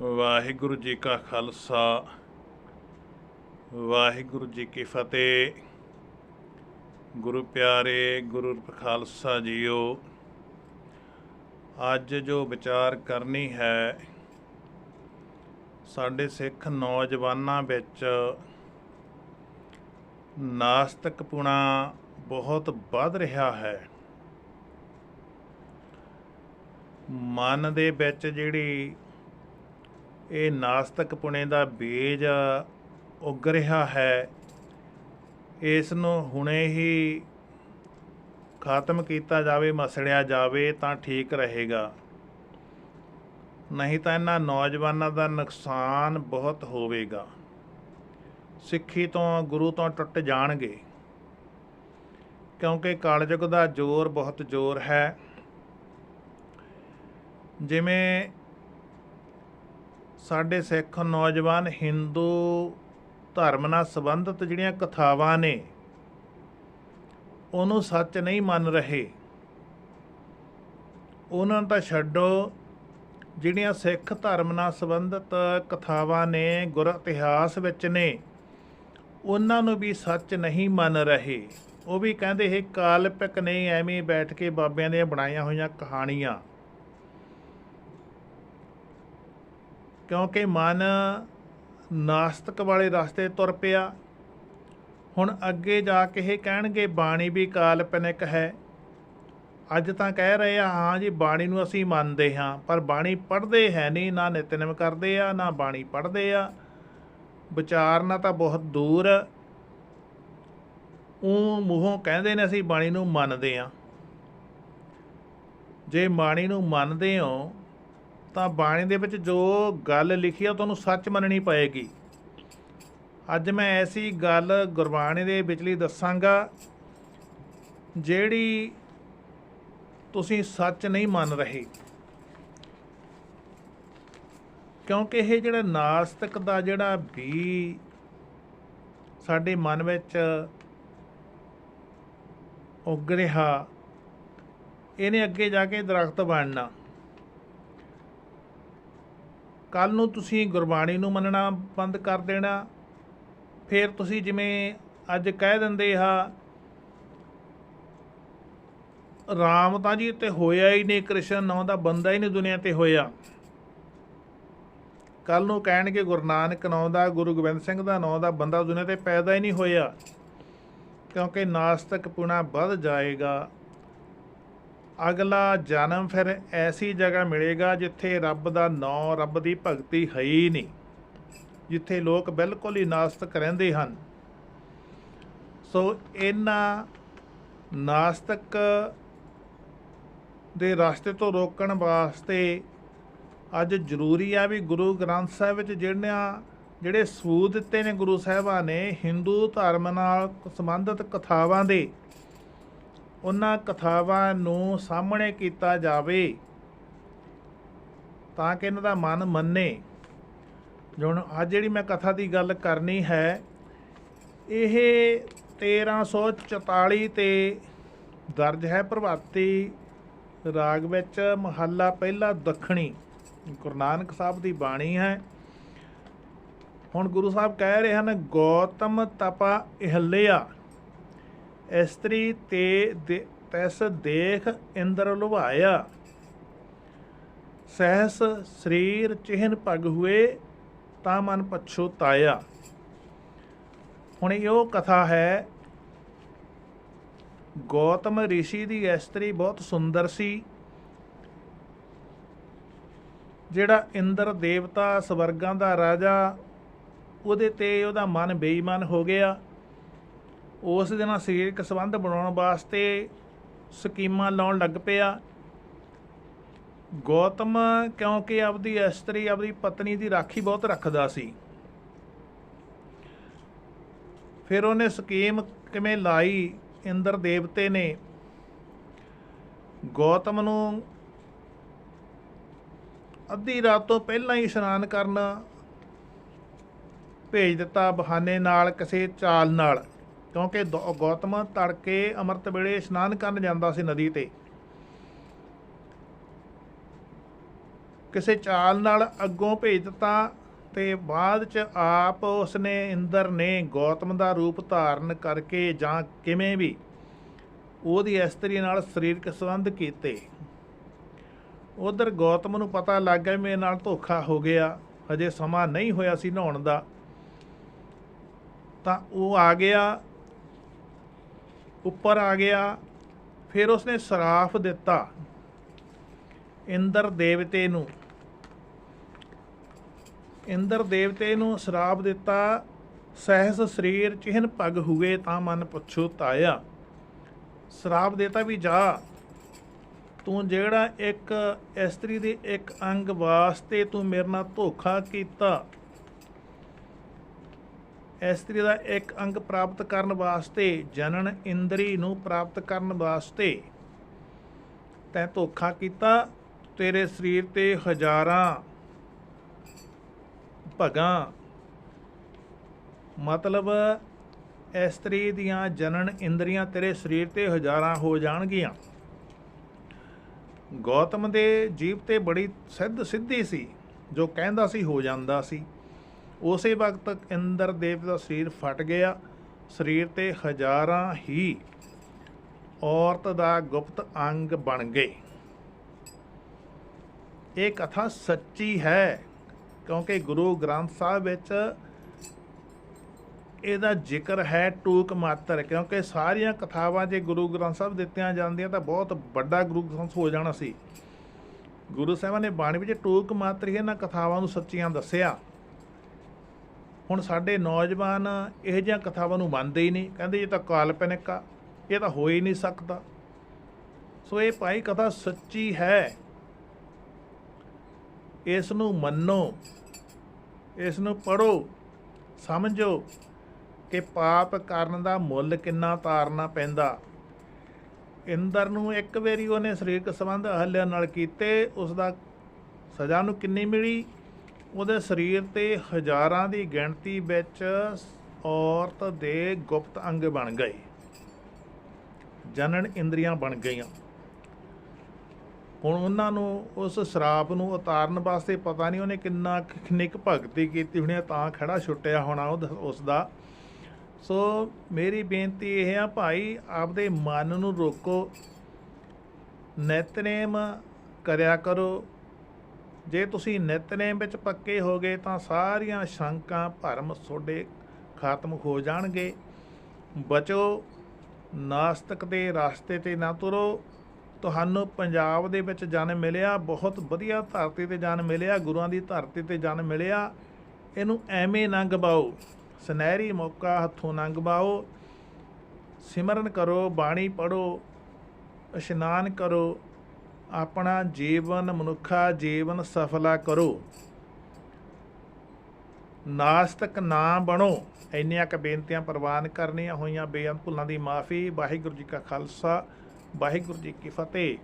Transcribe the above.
ਵਾਹਿਗੁਰੂ ਜੀ ਕਾ ਖਾਲਸਾ, ਵਾਹਿਗੁਰੂ ਜੀ ਕੀ ਫਤਿਹ। ਗੁਰੂ ਪਿਆਰੇ, ਗੁਰੂ ਖਾਲਸਾ ਜੀਓ, ਅੱਜ ਜੋ ਵਿਚਾਰ ਕਰਨੀ ਹੈ, ਸਾਡੇ ਸਿੱਖ ਨੌਜਵਾਨਾਂ ਵਿੱਚ ਨਾਸਤਕਪੁਣਾ ਬਹੁਤ ਵੱਧ ਰਿਹਾ ਹੈ। ਮਨ ਦੇ ਵਿੱਚ ਜਿਹੜੀ ਇਹ ਨਾਸਤਿਕਪੁਣੇ ਦਾ ਬੀਜ ਉੱਗ ਰਿਹਾ ਹੈ। ਇਸ ਨੂੰ ਹੁਣੇ ਹੀ ਖਤਮ ਕੀਤਾ ਜਾਵੇ, ਮਸੜਿਆ ਜਾਵੇ ਤਾਂ ਠੀਕ ਰਹੇਗਾ। ਨਹੀਂ ਤਾਂ ਇਹਨਾਂ ਨੌਜਵਾਨਾਂ ਦਾ ਨੁਕਸਾਨ ਬਹੁਤ ਹੋਵੇਗਾ। ਸਿੱਖੀ ਤੋਂ ਗੁਰੂ ਤੋਂ ਟੁੱਟ ਜਾਣਗੇ। ਕਿਉਂਕਿ ਕਾਲਯੁਗ ਦਾ ਜ਼ੋਰ ਬਹੁਤ ਜ਼ੋਰ ਹੈ। ਜਿਵੇਂ ਸਾਡੇ ਸਿੱਖ ਨੌਜਵਾਨ ਹਿੰਦੂ ਧਰਮ ਨਾਲ ਸੰਬੰਧਿਤ ਜਿਹੜੀਆਂ ਕਥਾਵਾਂ ਨੇ, ਉਹਨੂੰ ਸੱਚ ਨਹੀਂ ਮੰਨ ਰਹੇ। ਉਹਨਾਂ ਨੂੰ ਤਾਂ ਛੱਡੋ, ਜਿਹੜੀਆਂ ਸਿੱਖ ਧਰਮ ਨਾਲ ਸੰਬੰਧਿਤ ਕਥਾਵਾਂ ਨੇ, ਗੁਰ ਇਤਿਹਾਸ ਵਿੱਚ ਨੇ, ਉਹਨਾਂ ਨੂੰ ਵੀ ਸੱਚ ਨਹੀਂ ਮੰਨ ਰਹੇ। ਉਹ ਵੀ ਕਹਿੰਦੇ ਇਹ ਕਾਲਪਿਕ ਨੇ, ਐਵੇਂ ਬੈਠ ਕੇ ਬਾਬਿਆਂ ਦੀਆਂ ਬਣਾਈਆਂ ਹੋਈਆਂ ਕਹਾਣੀਆਂ। ਕਿਉਂਕਿ ਮਨ ਨਾਸਤਕ ਵਾਲੇ ਰਸਤੇ ਤੁਰ ਪਿਆ। ਹੁਣ ਅੱਗੇ ਜਾ ਕੇ ਇਹ ਕਹਿਣਗੇ, ਬਾਣੀ ਵੀ ਕਾਲਪਨਿਕ ਹੈ। ਅੱਜ ਤਾਂ ਕਹਿ ਰਹੇ ਆ, ਹਾਂ ਜੀ, ਬਾਣੀ ਨੂੰ ਅਸੀਂ ਮੰਨਦੇ ਹਾਂ, ਪਰ ਬਾਣੀ ਪੜ੍ਹਦੇ ਹੈ ਨਹੀਂ, ਨਾ ਨਿਤਨਮ ਕਰਦੇ ਆ, ਨਾ ਬਾਣੀ ਪੜ੍ਹਦੇ ਆ। ਵਿਚਾਰਨਾ ਤਾਂ ਬਹੁਤ ਦੂਰ। ਉਹ ਮੂੰਹੋਂ ਕਹਿੰਦੇ ਨੇ ਅਸੀਂ ਬਾਣੀ ਨੂੰ ਮੰਨਦੇ ਆ ਜੇ ਬਾਣੀ ਨੂੰ ਮੰਨਦੇ ਹੋ ਤਾਂ ਬਾਣੀ ਦੇ ਵਿੱਚ ਜੋ ਗੱਲ ਲਿਖੀ ਆ, ਤੁਹਾਨੂੰ ਸੱਚ ਮੰਨਣੀ ਪਏਗੀ। ਅੱਜ ਮੈਂ ਐਸੀ ਗੱਲ ਗੁਰਬਾਣੀ ਦੇ ਵਿਚਲੀ ਦੱਸਾਂਗਾ, ਜਿਹੜੀ ਤੁਸੀਂ ਸੱਚ ਨਹੀਂ ਮੰਨ ਰਹੇ। ਕਿਉਂਕਿ ਇਹ ਜਿਹੜਾ ਨਾਸਤਿਕ ਦਾ ਜਿਹੜਾ ਵੀ ਸਾਡੇ ਮਨ ਵਿੱਚ ਉੱਗ ਰਿਹਾ, ਇਹਨੇ ਅੱਗੇ ਜਾ ਕੇ ਦਰਖਤ ਬਣਨਾ। ਕੱਲ ਨੂੰ ਤੁਸੀਂ ਗੁਰਬਾਣੀ ਨੂੰ ਮੰਨਣਾ ਬੰਦ ਕਰ ਦੇਣਾ। ਫਿਰ ਤੁਸੀਂ ਜਿਵੇਂ ਅੱਜ ਕਹਿ ਦਿੰਦੇ ਆ, ਰਾਮ ਤਾਂ ਜੀ ਇੱਥੇ ਹੋਇਆ ਹੀ ਨਹੀਂ, ਕ੍ਰਿਸ਼ਨ ਨਾਂ ਦਾ ਬੰਦਾ ਹੀ ਨਹੀਂ ਦੁਨੀਆ ਤੇ ਹੋਇਆ। ਕੱਲ ਨੂੰ ਕਹਿਣਗੇ ਗੁਰੂ ਨਾਨਕ ਨਾਂ ਦਾ, ਗੁਰੂ ਗੋਬਿੰਦ ਸਿੰਘ ਦਾ ਨਾਂ ਦਾ ਬੰਦਾ ਦੁਨੀਆ ਤੇ ਪੈਦਾ ਹੀ ਨਹੀਂ ਹੋਇਆ। ਕਿਉਂਕਿ ਨਾਸਤਕ ਪੁਣਾ ਵੱਧ ਜਾਏਗਾ। ਅਗਲਾ ਜਨਮ ਫਿਰ ਐਸੀ ਜਗ੍ਹਾ ਮਿਲੇਗਾ ਜਿੱਥੇ ਰੱਬ ਦਾ ਨਾਮ, ਰੱਬ ਦੀ ਭਗਤੀ ਹੈ ਹੀ ਨਹੀਂ, ਜਿੱਥੇ ਲੋਕ ਬਿਲਕੁਲ ਹੀ ਨਾਸਤਕ ਰਹਿੰਦੇ ਹਨ। ਸੋ ਇਹਨਾਂ ਨਾਸਤਕ ਦੇ ਰਸਤੇ ਤੋਂ ਰੋਕਣ ਵਾਸਤੇ ਅੱਜ ਜ਼ਰੂਰੀ ਆ ਵੀ ਗੁਰੂ ਗ੍ਰੰਥ ਸਾਹਿਬ ਵਿੱਚ ਜਿਹੜੀਆਂ, ਜਿਹੜੇ ਸਬੂਤ ਦਿੱਤੇ ਨੇ ਗੁਰੂ ਸਾਹਿਬਾਂ ਨੇ, ਹਿੰਦੂ ਧਰਮ ਨਾਲ ਸੰਬੰਧਿਤ ਕਥਾਵਾਂ ਦੇ ਉਹਨਾਂ ਕਥਾਵਾਂ ਨੂੰ ਸਾਹਮਣੇ ਕੀਤਾ ਜਾਵੇ ਤਾਂ ਕਿ ਇਹਨਾਂ ਦਾ ਮਨ ਮੰਨੇ। ਹੁਣ ਅੱਜ ਜਿਹੜੀ ਮੈਂ ਕਥਾ ਦੀ ਗੱਲ ਕਰਨੀ ਹੈ, ਇਹ 1344 ਤੇ ਦਰਜ ਹੈ ਪ੍ਰਭਾਤੀ ਰਾਗ ਵਿੱਚ ਮਹੱਲਾ ਪਹਿਲਾ ਦੱਖਣੀ, ਗੁਰੂ ਨਾਨਕ ਸਾਹਿਬ ਦੀ ਬਾਣੀ ਹੈ। ਹੁਣ ਗੁਰੂ ਸਾਹਿਬ ਕਹਿ ਰਹੇ ਹਨ, ਗੌਤਮ ਤਪਾ ਇਹਲਿਆ। ਇਸਤਰੀ ਤੇ ਤੈਸ ਦੇਖ ਇੰਦਰ ਲੁਭਾਇਆ। ਸਹਿਸ ਸਰੀਰ ਚਿਹਨ ਪਗ ਹੋਏ, ਤਾਂ ਮਨ ਪਛੋਤਾਇਆ ਹੁਣ ਇਹ ਉਹ ਕਥਾ ਹੈ, ਗੌਤਮ ઋષਿ ਦੀ ਇਸਤਰੀ ਬਹੁਤ ਸੁੰਦਰ ਸੀ, ਜਿਹੜਾ ਇੰਦਰ ਦੇਵਤਾ ਸਵਰਗਾਂ ਦਾ ਰਾਜਾ, ਉਹਦੇ ਤੇ ਉਹਦਾ ਮਨ ਬੇਈਮਾਨ ਹੋ ਗਿਆ। ਉਸ ਦੇ ਨਾਲ ਸਰੀਰਕ ਸੰਬੰਧ ਬਣਾਉਣ ਵਾਸਤੇ ਸਕੀਮਾਂ ਲਾਉਣ ਲੱਗ ਪਿਆ ਗੌਤਮ ਕਿਉਂਕਿ ਆਪਦੀ ਇਸਤਰੀ, ਆਪਦੀ ਪਤਨੀ ਦੀ ਰਾਖੀ ਬਹੁਤ ਰੱਖਦਾ ਸੀ। ਫਿਰ ਉਹਨੇ ਸਕੀਮ ਕਿਵੇਂ ਲਾਈ? ਇੰਦਰ ਦੇਵਤੇ ਨੇ ਗੌਤਮ ਨੂੰ ਅੱਧੀ ਰਾਤ ਤੋਂ ਪਹਿਲਾਂ ਹੀ ਇਸ਼ਨਾਨ ਕਰਨ ਭੇਜ ਦਿੱਤਾ ਬਹਾਨੇ ਨਾਲ, ਕਿਸੇ ਚਾਲ ਨਾਲ। ਕਿਉਂਕਿ ਗੌਤਮ ਤੜਕੇ ਅੰਮ੍ਰਿਤ ਵੇਲੇ ਇਸ਼ਨਾਨ ਕਰਨ ਜਾਂਦਾ ਸੀ ਨਦੀ ਤੇ। ਕਿਸੇ ਚਾਲ ਨਾਲ ਅੱਗੋਂ ਭੇਜ ਦਿੱਤਾ ਤੇ ਬਾਅਦ ਚ ਆਪ ਉਸਨੇ ਇੰਦਰ ਨੇ ਗੌਤਮ ਦਾ ਰੂਪ ਧਾਰਨ ਕਰਕੇ ਜਾਂ ਕਿਵੇਂ ਵੀ ਉਹਦੀ ਇਸਤਰੀ ਨਾਲ ਸਰੀਰਕ ਸੰਬੰਧ ਕੀਤੇ। ਉਧਰ ਗੌਤਮ ਨੂੰ ਪਤਾ ਲੱਗ ਗਿਆ ਵੀ ਮੇਰੇ ਨਾਲ ਧੋਖਾ ਹੋ ਗਿਆ, ਹਜੇ ਸਮਾਂ ਨਹੀਂ ਹੋਇਆ ਸੀ ਨਹਾਉਣ ਦਾ। ਤਾਂ ਉਹ ਆ ਗਿਆ ਉੱਪਰ ਆ ਗਿਆ। ਫਿਰ ਉਸਨੇ ਸਰਾਫ ਦਿੱਤਾ ਇੰਦਰ ਦੇਵਤੇ ਨੂੰ। ਇੰਦਰ ਦੇਵਤੇ ਨੂੰ ਸ਼ਰਾਪ ਦਿੱਤਾ, ਸਹਿਸ ਸਰੀਰ ਚਿਹਨ ਪਗ ਹੁਏ ਤਾਂ ਮਨ ਪੁੱਛੋ ਤਾਇਆ। ਸ਼ਰਾਪ ਦਿੱਤਾ ਵੀ ਜਾ, ਤੂੰ ਜਿਹੜਾ ਇੱਕ ਇਸਤਰੀ ਦੇ ਇੱਕ ਅੰਗ ਵਾਸਤੇ ਤੂੰ ਮੇਰੇ ਨਾਲ ਧੋਖਾ ਕੀਤਾ। ਇਸਤਰੀ ਦਾ ਇੱਕ ਅੰਗ ਪ੍ਰਾਪਤ ਕਰਨ ਵਾਸਤੇ, ਜਨਨ ਇੰਦਰੀ ਨੂੰ ਪ੍ਰਾਪਤ ਕਰਨ ਵਾਸਤੇ। ਤੈ ਧੋਖਾ ਕੀਤਾ, ਤੇਰੇ ਸਰੀਰ ਤੇ ਹਜ਼ਾਰਾਂ ਭਗਾਂ। ਮਤਲਬ, ਇਸਤਰੀ ਦੀਆਂ ਜਨਨ ਇੰਦਰੀਆਂ ਤੇਰੇ ਸਰੀਰ ਤੇ ਹਜ਼ਾਰਾਂ ਹੋ ਜਾਣਗੀਆਂ। ਗੌਤਮ ਦੇ ਜੀਵ ਤੇ ਬੜੀ ਸਿੱਧ ਸਿੱਧੀ ਸੀ, ਜੋ ਕਹਿੰਦਾ ਸੀ, ਹੋ ਜਾਂਦਾ ਸੀ। ਉਸੇ ਵਕਤ ਇੰਦਰ ਦੇਵ ਦਾ ਸਰੀਰ ਫਟ ਗਿਆ। ਸਰੀਰ ਤੇ ਹਜ਼ਾਰਾਂ ਹੀ ਔਰਤ ਦਾ ਗੁਪਤ ਅੰਗ ਬਣ ਗਏ। ਇਹ ਕਥਾ ਸੱਚੀ ਹੈ, ਕਿਉਂਕਿ ਗੁਰੂ ਗ੍ਰੰਥ ਸਾਹਿਬ ਵਿੱਚ ਇਹਦਾ ਜ਼ਿਕਰ ਹੈ ਟੂਕ ਮਾਤਰ, ਕਿਉਂਕਿ ਸਾਰੀਆਂ ਕਥਾਵਾਂ ਜੇ ਗੁਰੂ ਗ੍ਰੰਥ ਸਾਹਿਬ ਦਿੱਤੀਆਂ ਜਾਂਦੀਆਂ ਤਾਂ ਬਹੁਤ ਵੱਡਾ ਗੁਰੂ ਗ੍ਰੰਥ ਹੋ ਜਾਣਾ ਸੀ। ਗੁਰੂ ਸਾਹਿਬਾਂ ਨੇ ਬਾਣੀ ਵਿੱਚ ਟੂਕ ਮਾਤਰ ਹੀ ਇਹਨਾਂ ਕਥਾਵਾਂ ਨੂੰ ਸੱਚੀਆਂ ਦੱਸਿਆ। ਹੁਣ ਸਾਡੇ ਨੌਜਵਾਨ ਇਹ ਜਿਹੀਆਂ ਕਥਾਵਾਂ ਨੂੰ ਮੰਨਦੇ ਹੀ ਨਹੀਂ। ਕਹਿੰਦੇ ਇਹ ਤਾਂ ਕਾਲਪਨਿਕ ਆ, ਇਹ ਤਾਂ ਹੋ ਹੀ ਨਹੀਂ ਸਕਦਾ। ਸੋ ਇਹ ਭਾਈ ਕਥਾ ਸੱਚੀ ਹੈ। ਇਸ ਨੂੰ ਮੰਨੋ ਇਸ ਨੂੰ ਪੜੋ ਸਮਝੋ ਕਿ ਪਾਪ ਕਰਨ ਦਾ ਮੁੱਲ ਕਿੰਨਾ ਤਾਰਨਾ ਪੈਂਦਾ। ਇੰਦਰ ਨੂੰ ਇੱਕ ਵਾਰੀ ਉਹਨੇ ਸਰੀਰਕ ਸੰਬੰਧ ਅਹਲਿਆ ਨਾਲ ਕੀਤੇ ਉਸ ਦਾ ਸਜ਼ਾ ਨੂੰ ਕਿੰਨੀ ਮਿਲੀ? ਉਹਦੇ ਸਰੀਰ ਤੇ ਹਜ਼ਾਰਾਂ ਦੀ ਗਿਣਤੀ ਵਿੱਚ ਔਰਤ ਦੇ ਗੁਪਤ ਅੰਗ ਬਣ ਗਏ। ਜਨਨ ਇੰਦਰੀਆਂ ਬਣ ਗਈਆਂ। ਹੁਣ ਉਹਨਾਂ ਨੂੰ ਉਸ ਸ਼ਰਾਪ ਨੂੰ ਉਤਾਰਨ ਵਾਸਤੇ ਪਤਾ ਨਹੀਂ ਉਹਨੇ ਕਿੰਨਾ ਕੁ ਖਨਿਕ ਭਗਤੀ ਕੀਤੀ ਹੋਣੀ ਆ, ਤਾਂ ਖੜਾ ਛੁੱਟਿਆ ਹੋਣਾ ਉਹਦਾ- ਉਸ ਦਾ ਸੋ ਮੇਰੀ ਬੇਨਤੀ ਇਹ ਆ ਭਾਈ ਆਪਦੇ ਮਨ ਨੂੰ ਰੋਕੋ। ਨਿਤਨੇਮ ਕਰਿਆ ਕਰੋ। ਜੇ ਤੁਸੀਂ ਨਿਤਨੇਮ ਵਿੱਚ ਪੱਕੇ ਹੋ ਗਏ ਤਾਂ ਸਾਰੀਆਂ ਸ਼ੰਕਾਂ ਭਰਮ ਤੁਹਾਡੇ ਖਤਮ ਹੋ ਜਾਣਗੇ। ਬਚੋ, ਨਾਸਤਕ ਦੇ ਰਸਤੇ ਤੇ ਨਾ ਤੁਰੋ। ਤੁਹਾਨੂੰ ਪੰਜਾਬ ਦੇ ਵਿੱਚ ਜਨਮ ਮਿਲਿਆ, ਬਹੁਤ ਵਧੀਆ ਧਰਤੀ ਤੇ ਜਨਮ ਮਿਲਿਆ, ਗੁਰੂਆਂ ਦੀ ਧਰਤੀ ਤੇ ਜਨਮ ਮਿਲਿਆ। ਇਹਨੂੰ ਐਵੇਂ ਨਾ ਗਵਾਓ। ਸੁਨਹਿਰੀ ਮੌਕਾ ਹੱਥੋਂ ਨਾ ਗਵਾਓ। ਸਿਮਰਨ ਕਰੋ, ਬਾਣੀ ਪੜੋ ਇਸ਼ਨਾਨ ਕਰੋ। ਆਪਣਾ ਜੀਵਨ ਮਨੁੱਖਾ ਜੀਵਨ ਸਫਲਾ ਕਰੋ। ਨਾਸਤਕ ਨਾ ਬਣੋ। ਇੰਨੀਆਂ ਕ ਬੇਨਤੀਆਂ ਪ੍ਰਵਾਨ ਕਰਨੀਆਂ ਹੋਈਆਂ, ਬੇਅੰਤ ਭੁੱਲਾਂ ਦੀ ਮਾਫੀ। ਵਾਹਿਗੁਰੂ ਜੀ ਕਾ ਖਾਲਸਾ, ਵਾਹਿਗੁਰੂ ਜੀ ਕੀ ਫਤਿਹ।